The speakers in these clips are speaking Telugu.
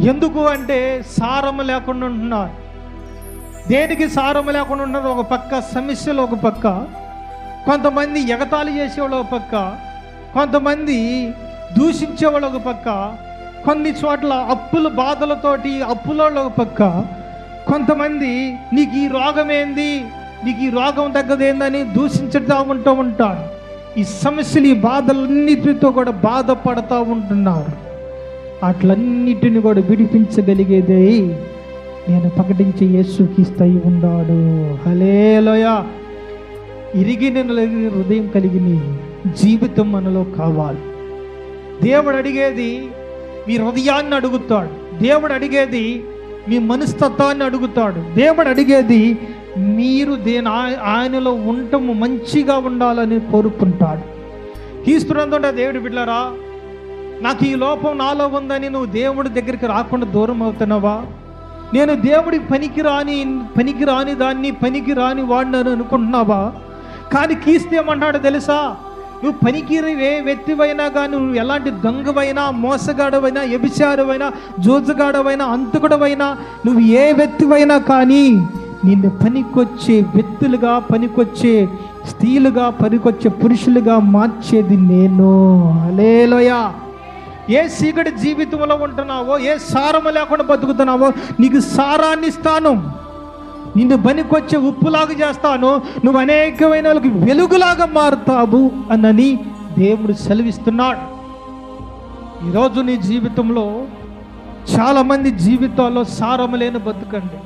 ఎందుకు అంటే సారము లేకుండా ఉంటున్నారు. దేనికి సారము లేకుండా ఉన్నారు ఒక పక్క సమస్యలు ఒక పక్క కొంతమంది ఎగతాళి చేసేవాళ్ళు ఒక పక్క కొంతమంది దూషించేవాళ్ళు ఒక పక్క కొన్ని చోట్ల అప్పుల బాధలతోటి అప్పులోళ్ళు ఒక పక్క కొంతమంది నీకు ఈ రోగం ఏంది నీకు ఈ రోగం తగ్గదేందని దూషించుతూ ఉంటూ ఉంటారు. ఈ సమస్యలు ఈ బాధలన్నిటితో కూడా బాధపడతా ఉంటున్నారు. అట్లన్నిటిని కూడా విడిపించగలిగేదే. నేను ప్రకటించే యేసుక్రీస్తై ఉన్నాడు. హలేలోయ ఇరిగిన నలిగిన హృదయం కలిగిన జీవితం మనలో కావాలి. దేవుడు అడిగేది మీ హృదయాన్ని అడుగుతాడు. దేవుడు అడిగేది మీ మనస్తత్వాన్ని అడుగుతాడు. దేవుడు అడిగేది మీరు దేని ఆయనలో ఉండటము మంచిగా ఉండాలని కోరుకుంటాడు. కీస్తున్నందుంటే దేవుడు బిడ్డరా నాకు ఈ లోపం నాలో ఉందని నువ్వు దేవుడి దగ్గరికి రాకుండా దూరం అవుతున్నావా? నేను దేవుడి పనికి రాని పనికి రాని దాన్ని పనికి రాని వాడిని అని అనుకుంటున్నావా? కానీ కీస్తేమన్నాడు తెలుసా? నువ్వు పనికి ఏ వ్యక్తివైనా కానీ నువ్వు ఎలాంటి దొంగవైనా మోసగాడవైనా వ్యభిచారమైనా జోజగాడవైనా అంతకుడవైనా నువ్వు ఏ వ్యక్తివైనా కానీ నిన్ను పనికొచ్చే వ్యక్తులుగా పనికొచ్చే స్త్రీలుగా పనికొచ్చే పురుషులుగా మార్చేది నేను. అలేలోయా ఏ సీకటి జీవితంలో ఉంటున్నావో ఏ సారము లేకుండా బతుకుతున్నావో నీకు సారాన్ని ఇస్తాను. నిన్ను బనికొచ్చే ఉప్పులాగా చేస్తాను. నువ్వు అనేకమైన వాళ్ళకి వెలుగులాగా మారుతావు అన్నని దేవుడు సెలవిస్తున్నాడు. ఈరోజు నీ జీవితంలో చాలామంది జీవితాల్లో సారము లేని బతుకండి.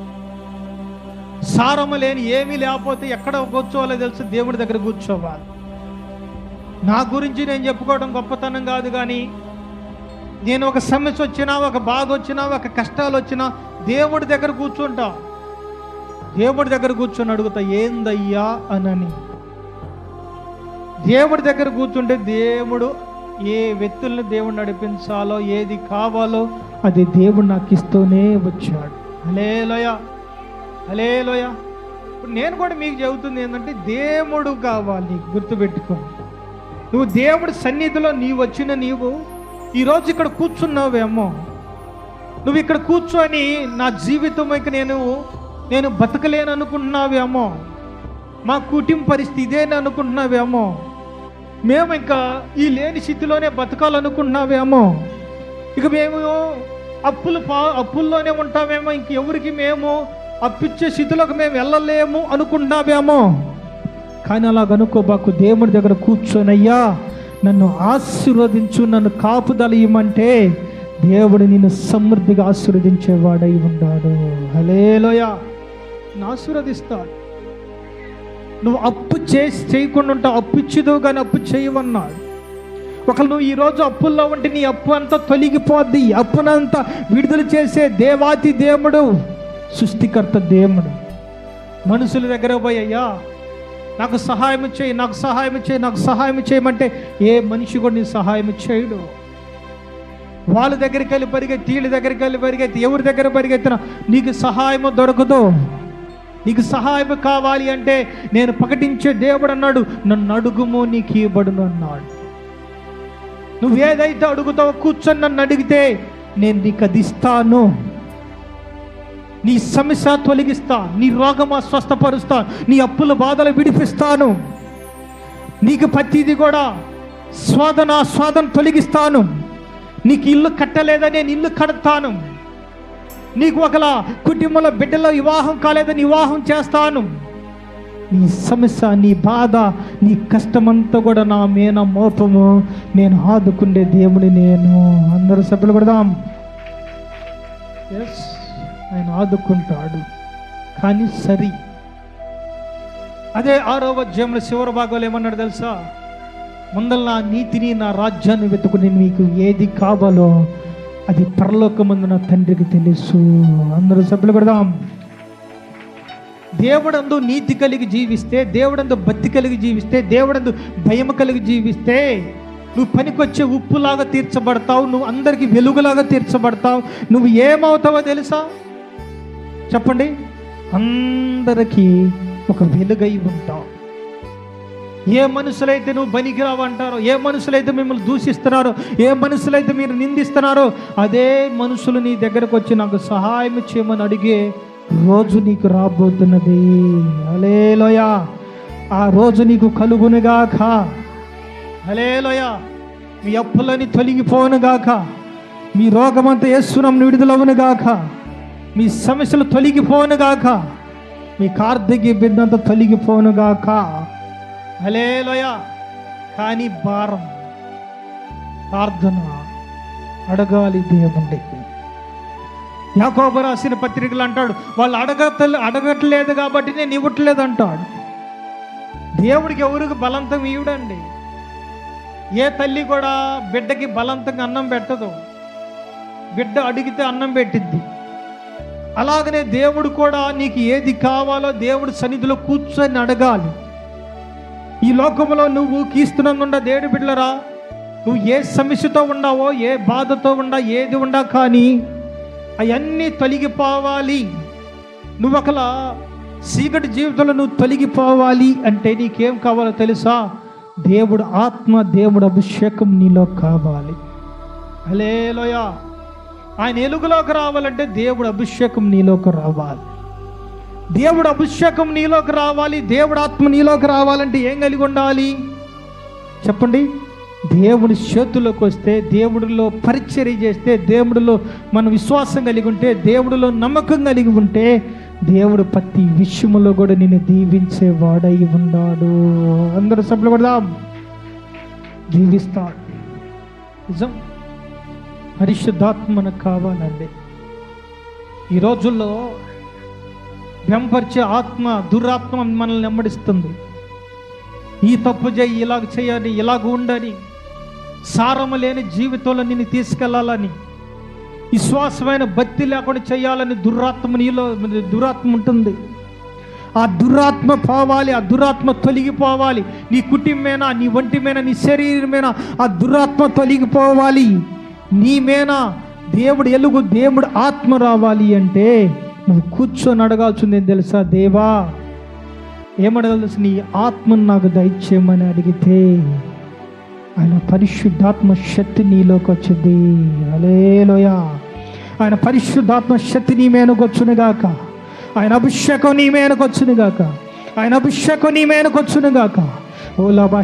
సారము లేని ఏమీ లేకపోతే ఎక్కడ కూర్చోవాలో తెలుసు దేవుడి దగ్గర కూర్చోవాలి. నా గురించి నేను చెప్పుకోవడం గొప్పతనం కాదు కానీ నేను ఒక సమస్య వచ్చినా ఒక బాధ వచ్చినా ఒక కష్టాలు వచ్చినా దేవుడి దగ్గర కూర్చుంటా. దేవుడి దగ్గర కూర్చొని అడుగుతా ఏందయ్యా? అనని. దేవుడి దగ్గర కూర్చుంటే దేవుడు ఏ వ్యక్తుల్ని దేవుడు నడిపించాలో ఏది కావాలో అది దేవుడు నాకు ఇస్తూనే వచ్చాడు. అలేలోయ అలేలోయ ఇప్పుడు నేను కూడా మీకు చెబుతుంది ఏంటంటే దేవుడు కావాలి గుర్తుపెట్టుకో నువ్వు దేవుడి సన్నిధిలో నీవు వచ్చిన నీవు ఈరోజు ఇక్కడ కూర్చున్నావేమో? నువ్వు ఇక్కడ కూర్చొని నా జీవితం ఇక నేను నేను బతకలేను అనుకుంటున్నావేమో? మా కుటుంబ పరిస్థితి ఇదేని అనుకుంటున్నావేమో? మేము ఇంకా ఈ లేని స్థితిలోనే బతకాలనుకుంటున్నావేమో? ఇక మేము అప్పులు పా అప్పుల్లోనే ఉంటామేమో ఇంకెవరికి మేము అప్పిచ్చే స్థితిలోకి మేము వెళ్ళలేము అనుకుంటున్నావేమో? కానీ అలాగనుకోబాకు దేవుడి దగ్గర కూర్చొనయ్యా. నన్ను ఆశీర్వదించు నన్ను కాపుదల ఇవ్వమంటే దేవుడు నిన్ను సమృద్ధిగా ఆశీర్వదించేవాడై ఉన్నాడు హలేలోయ ఆశీర్వదిస్తాడు. నువ్వు అప్పు చేసి చేయకుండా ఉంటావు. అప్పు ఇచ్చిదో కానీ అప్పు చేయవన్నాడు ఒకళ్ళు నువ్వు ఈరోజు అప్పుల్లో ఉంటే నీ అప్పు అంతా తొలగిపోద్ది. అప్పునంతా విడుదల చేసే దేవాతి దేవుడు సృష్టికర్త దేవుడు. మనుషుల దగ్గర పోయి అయ్యా నాకు సహాయం చేయి నాకు సహాయం చేయి నాకు సహాయం చేయమంటే ఏ మనిషి కూడా నీ సహాయం చేయడు. వాళ్ళ దగ్గరికి వెళ్ళి పరిగెత్తి వీళ్ళ దగ్గరికి వెళ్ళి పరిగెత్తి ఎవరి దగ్గర పరిగెత్తినా నీకు సహాయం దొరకదు. నీకు సహాయం కావాలి అంటే నేను ప్రకటించే దేవుడు అన్నాడు నన్ను అడుగుము నీకు ఇవ్వబడును అన్నాడు. నువ్వు ఏదైతే అడుగుతావో కూర్చొని నన్ను అడిగితే నేను నీకు అది ఇస్తాను. నీ సమస్య తొలగిస్తా నీ రోగం స్వస్థపరుస్తా నీ అప్పుల బాధలు విడిపిస్తాను. నీకు ప్రతిది కూడా స్వాదన స్వాదన తొలగిస్తాను. నీకు ఇల్లు కట్టలేదని నేను ఇల్లు కడతాను. నీకు ఒకలా కుటుంబంలో బిడ్డలో వివాహం కాలేదని వివాహం చేస్తాను. నీ సమస్య నీ బాధ నీ కష్టమంతా కూడా నా మీన మోపము. నేను ఆదుకునే దేవుని నేను. అందరూ సభ్యులు కొడదాం ఎస్ ఆయన ఆదుకుంటాడు. కానీ సరి. అదే ఆరో అధ్యాయంలో శివర భాగంలో ఏమన్నాడు తెలుసా? ముందల నా నీతిని నా రాజ్యాన్ని వెతుకుని మీకు ఏది కావాలో అది పరలోకముందు నా తండ్రికి తెలుసు. అందరూ సభ్యులు పెడదాం. దేవుడందు నీతి కలిగి జీవిస్తే దేవుడందు భక్తి కలిగి జీవిస్తే దేవుడందు భయం కలిగి జీవిస్తే నువ్వు పనికొచ్చే ఉప్పులాగా తీర్చబడతావు నువ్వు అందరికీ వెలుగులాగా తీర్చబడతావు నువ్వు ఏమవుతావో తెలుసా? చెప్పండి. అందరికీ ఒక వెలుగై ఉంటావు ఏ మనుషులైతే నువ్వు బనికిరావు అంటారో ఏ మనుషులైతే మిమ్మల్ని దూషిస్తున్నారో ఏ మనుషులైతే మీరు నిందిస్తున్నారో అదే మనుషులు నీ దగ్గరకు వచ్చి నాకు సహాయం చేయమని అడిగే రోజు నీకు రాబోతున్నది. అలేలోయా ఆ రోజు నీకు కలుగునుగాక అలేలోయా మీ అప్పులని తొలగిపోనుగాక మీ రోగమంతా వేస్తున్నాం విడుదలవునుగాక మీ సమస్యలు తొలగిపోనుగాక మీ కార్తీక బిడ్డంతా తొలగిపోనుగాక హలేలోయ కానీ భారం ప్రార్థన అడగాలి దేవుండి యాకోబు రాసిన పత్రికలు అంటాడు వాళ్ళు అడగత అడగట్లేదు కాబట్టి నేను ఇవ్వట్లేదు అంటాడు. దేవుడికి ఎవరికి బలంతం ఇవ్వడండి. ఏ తల్లి కూడా బిడ్డకి బలంతంగా అన్నం పెట్టదు. బిడ్డ అడిగితే అన్నం పెట్టిద్ది. అలాగనే దేవుడు కూడా నీకు ఏది కావాలో దేవుడు సన్నిధిలో కూర్చొని అడగాలి. ఈ లోకంలో నువ్వు కీస్తున్నందుండా దేవుడు బిడ్డలరా నువ్వు ఏ సమస్యతో ఉన్నావో ఏ బాధతో ఉండా ఏది ఉండా కానీ అవన్నీ తొలగిపోవాలి. నువ్వు ఒకలా సీకటి జీవితంలో నువ్వు తొలగిపోవాలి అంటే నీకేం కావాలో తెలుసా? దేవుడు ఆత్మ దేవుడు అభిషేకం నీలో కావాలి. హలేలోయా ఆయన ఎలుగులోకి రావాలంటే దేవుడు అభిషేకం నీలోకి రావాలి. దేవుడు అభిషేకం నీలోకి రావాలి దేవుడు ఆత్మ నీలోకి రావాలంటే ఏం కలిగి ఉండాలి? చెప్పండి. దేవుడి చేతుల్లోకి వస్తే దేవుడిలో పరిచర్య చేస్తే దేవుడిలో మన విశ్వాసం కలిగి ఉంటే దేవుడిలో నమ్మకం కలిగి ఉంటే దేవుడు ప్రతి విషయంలో కూడా నిన్ను దీవించేవాడై ఉన్నాడు. అందరూ సభ్యులు కూడా దీవిస్తాడు. నిజం? పరిశుద్ధాత్మ కావాలండి. ఈ రోజుల్లో వెంపరిచే ఆత్మ దురాత్మ మనల్ని వెంబడిస్తుంది. ఈ తప్పు చేయి ఇలాగ చేయాలి ఇలాగ ఉండని సారము లేని జీవితంలో నిన్ను తీసుకెళ్ళాలని విశ్వాసమైన భక్తి లేకుండా చేయాలని దురాత్మ నీలో దురాత్మ ఉంటుంది. ఆ దురాత్మ పోవాలి ఆ దురాత్మ తొలగిపోవాలి. నీ కుటుంబమేనా నీ ఒంటి నీ శరీరమేనా ఆ దురాత్మ తొలగిపోవాలి. నీ మీద దేవుడు ఎలుగు దేవుడు ఆత్మ రావాలి అంటే నువ్వు కూర్చొని అడగాల్సిందేం తెలుసా దేవా? ఏమడగలు తెలుసు? నీ ఆత్మను నాకు దయచేయమని అడిగితే ఆయన పరిశుద్ధాత్మ శక్తి నీలోకి వచ్చింది. అలేలోయ ఆయన పరిశుద్ధాత్మ శక్తి నీ మేనకొచ్చునుగాక ఆయన అభిషేకం నీ మేనకొచ్చునుగాక ఆయన అభిషేకం నీ మేనకొచ్చునుగాక ఓ లభ